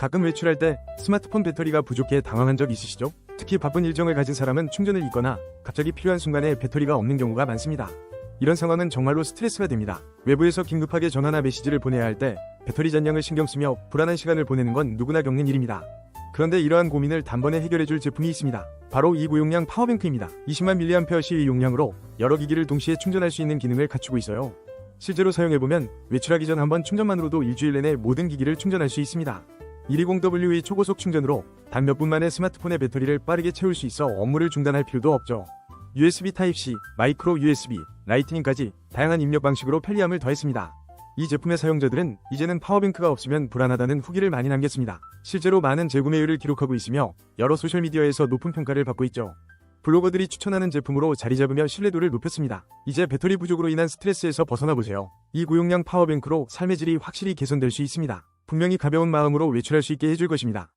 가끔 외출할 때 스마트폰 배터리가 부족해 당황한 적 있으시죠? 특히 바쁜 일정을 가진 사람은 충전을 잊거나 갑자기 필요한 순간에 배터리가 없는 경우가 많습니다. 이런 상황은 정말로 스트레스가 됩니다. 외부에서 긴급하게 전화나 메시지를 보내야 할 때 배터리 잔량을 신경 쓰며 불안한 시간을 보내는 건 누구나 겪는 일입니다. 그런데 이러한 고민을 단번에 해결해줄 제품이 있습니다. 바로 이 고용량 파워뱅크입니다. 20만 mAh 시의 용량으로 여러 기기를 동시에 충전할 수 있는 기능을 갖추고 있어요. 실제로 사용해보면 외출하기 전 한번 충전만으로도 일주일 내내 모든 기기를 충전할 수 있습니다. 120W의 초고속 충전으로 단 몇 분 만에 스마트폰의 배터리를 빠르게 채울 수 있어 업무를 중단할 필요도 없죠. USB Type-C, 마이크로 USB, 라이트닝까지 다양한 입력 방식으로 편리함을 더했습니다. 이 제품의 사용자들은 이제는 파워뱅크가 없으면 불안하다는 후기를 많이 남겼습니다. 실제로 많은 재구매율을 기록하고 있으며 여러 소셜미디어에서 높은 평가를 받고 있죠. 블로거들이 추천하는 제품으로 자리 잡으며 신뢰도를 높였습니다. 이제 배터리 부족으로 인한 스트레스에서 벗어나보세요. 이 고용량 파워뱅크로 삶의 질이 확실히 개선될 수 있습니다. 분명히 가벼운 마음으로 외출할 수 있게 해줄 것입니다.